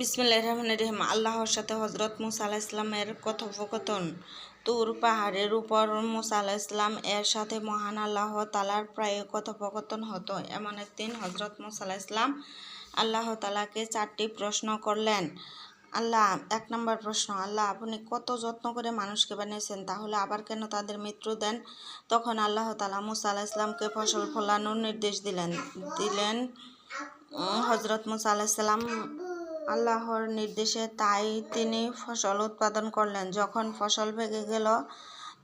বিসমিল্লাহ রহমান রহিম। আল্লাহর সাথে হজরত মুসা আলাহ ইসলামের কথোপকথন। তুর পাহাড়ের উপর মুসা আলাহ ইসলাম এর সাথে মহান আল্লাহ তালার প্রায় কথোপকথন হতো। এমন একদিন হজরত মুসা আলাহ ইসলাম আল্লাহ তালাকে চারটি প্রশ্ন করলেন। আল্লাহ, এক নম্বর প্রশ্ন, আল্লাহ, আপনি কত যত্ন করে মানুষকে বানিয়েছেন, তাহলে আবার কেন তাদের মৃত্যু দেন? তখন আল্লাহ তালা মুসা আলাহ ইসলামকে ফসল ফলানোর নির্দেশ দিলেন দিলেন হজরত মুসা আলাহিসাল্লাম আল্লাহর নির্দেশে তাই তিনি ফসল উৎপাদন করলেন। যখন ফসল ভেঙে গেল,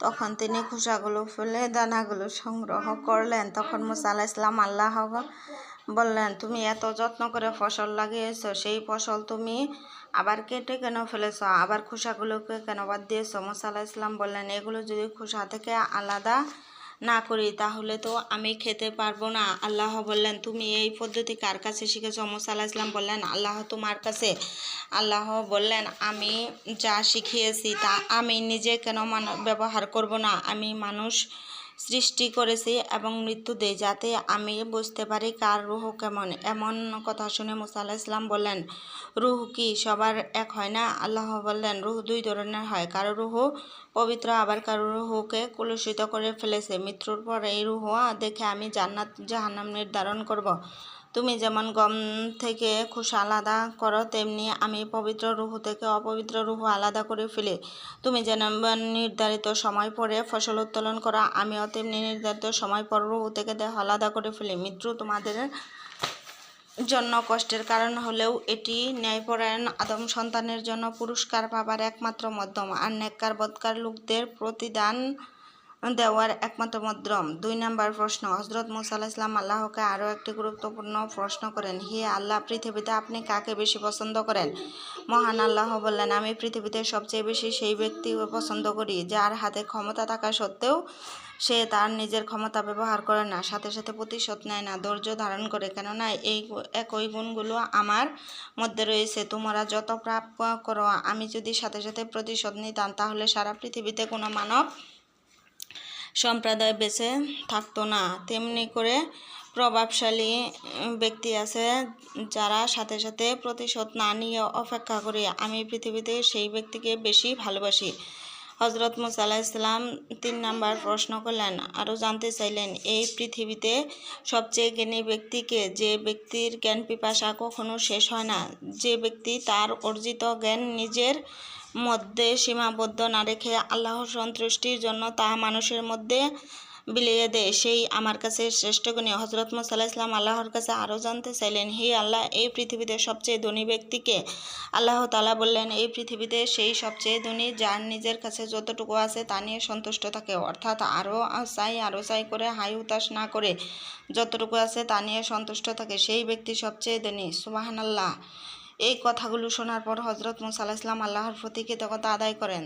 তখন তিনি খোসাগুলো ফেলে দানাগুলো সংগ্রহ করলেন। তখন মুসা আলাহ ইসলাম আল্লাহ বললেন, তুমি এত যত্ন করে ফসল লাগিয়েছো, সেই ফসল তুমি আবার কেটে কেন ফেলেছো? আবার খোসাগুলোকে কেন বাদ দিয়েছ? মুসা আলাহ ইসলাম বললেন, এগুলো যদি খোসা থেকে আলাদা না করি, তাহলে তো আমি খেতে পারব না। আল্লাহ বললেন, তুমি এই পদ্ধতি কার কাছে শিখেছ? মোসাল্লাহ ইসলাম বললেন, আল্লাহ তোমার কাছে। আল্লাহ বললেন, আমি যা শিখিয়েছি তা আমি নিজে কেন মান, ব্যবহার করব না? আমি মানুষ সৃষ্টি করেছি এবং মৃত্যু দেয় যাতে আমি বুঝতে পারি কার রুহ কেমন। এমন কথা শুনে মুসা আল্লাহ ইসলাম বললেন, রুহ কি? সবার এক হয় না? আল্লাহ বললেন, রুহ দুই ধরনের হয়। কারও রুহ পবিত্র, আবার কারও রুহকে কলুষিত করে ফেলেছে। মৃত্যুর পর এই রুহ দেখে আমি জান্নাত, জাহান্নাম নির্ধারণ করব। তুমি যেমন গম থেকে খোসা আলাদা করো, তেমনি আমি পবিত্র রুহু থেকে অপবিত্র রুহু আলাদা করে ফেলি। তুমি যেন নির্ধারিত সময় পরে ফসল উত্তোলন করো, আমিও তেমনি নির্ধারিত সময় পর রুহু থেকে দেহ আলাদা করে ফেলি। মৃত্যু তোমাদের জন্য কষ্টের কারণ হলেও এটি ন্যায়পরায়ণ, আদম সন্তানের জন্য পুরস্কার পাবার একমাত্র মাধ্যম। আর নেককার বদকার লোকদের প্রতিদান দেওয়ার একমাত্র মাধ্যম। দুই নম্বর প্রশ্ন হজরত মুসা ইসলাম আল্লাহকে আরও একটি গুরুত্বপূর্ণ প্রশ্ন করেন। হে আল্লাহ, পৃথিবীতে আপনি কাকে বেশি পছন্দ করেন? মহান আল্লাহ বললেন, আমি পৃথিবীতে সবচেয়ে বেশি সেই ব্যক্তি পছন্দ করি যার হাতে ক্ষমতা থাকা সত্ত্বেও সে তার নিজের ক্ষমতা ব্যবহার করে না, সাথে সাথে প্রতিশোধ নেয় না, ধৈর্য ধারণ করে। কেননা এই একই গুণগুলো আমার মধ্যে রয়েছে। তোমরা যত প্রাপ্য করো, আমি যদি সাথে সাথে প্রতিশোধ নিতাম, তাহলে সারা পৃথিবীতে কোনো মানব সম্প্রদায় বেঁচে থাকতো না। তেমনি করে প্রভাবশালী ব্যক্তি আছে যারা সাথে সাথে প্রতিশোধ না নিয়ে অপেক্ষা করে। আমি পৃথিবীতে সেই ব্যক্তিকে বেশি ভালোবাসি। হজরত মুসা ইসলাম তিন নাম্বার প্রশ্ন করলেন আরও জানতে চাইলেন, এই পৃথিবীতে সবচেয়ে জ্ঞানী ব্যক্তিকে যে ব্যক্তির জ্ঞান পিপাসা কখনো শেষ হয় না। যে ব্যক্তি তার অর্জিত জ্ঞান নিজের মধ্যে সীমাবদ্ধ না রেখে আল্লাহর সন্তুষ্টির জন্য তা মানুষের মধ্যে বিলিয়ে দেয়। সেই আমার কাছে শ্রেষ্ঠ গুণী। হজরত মোসাল্লাহ ইসলাম আল্লাহর কাছে আরও জানতে চাইলেন, হে আল্লাহ, এই পৃথিবীতে সবচেয়ে ধনী ব্যক্তিকে? আল্লাহ তালা বললেন, এই পৃথিবীতে সেই সবচেয়ে ধনী, যার নিজের কাছে যতটুকু আছে তা নিয়ে সন্তুষ্ট থাকে। অর্থাৎ আরও চাই আরও চাই করে, হাই উতাস না করে যতটুকু আছে তা নিয়ে সন্তুষ্ট থাকে। সেই ব্যক্তি সবচেয়ে ধনী। সুবাহান আল্লাহ এই কথাগুলো শোনার পর হজরত মুসা ইসলাম আল্লাহর প্রতি কৃতজ্ঞতা আদায় করেন।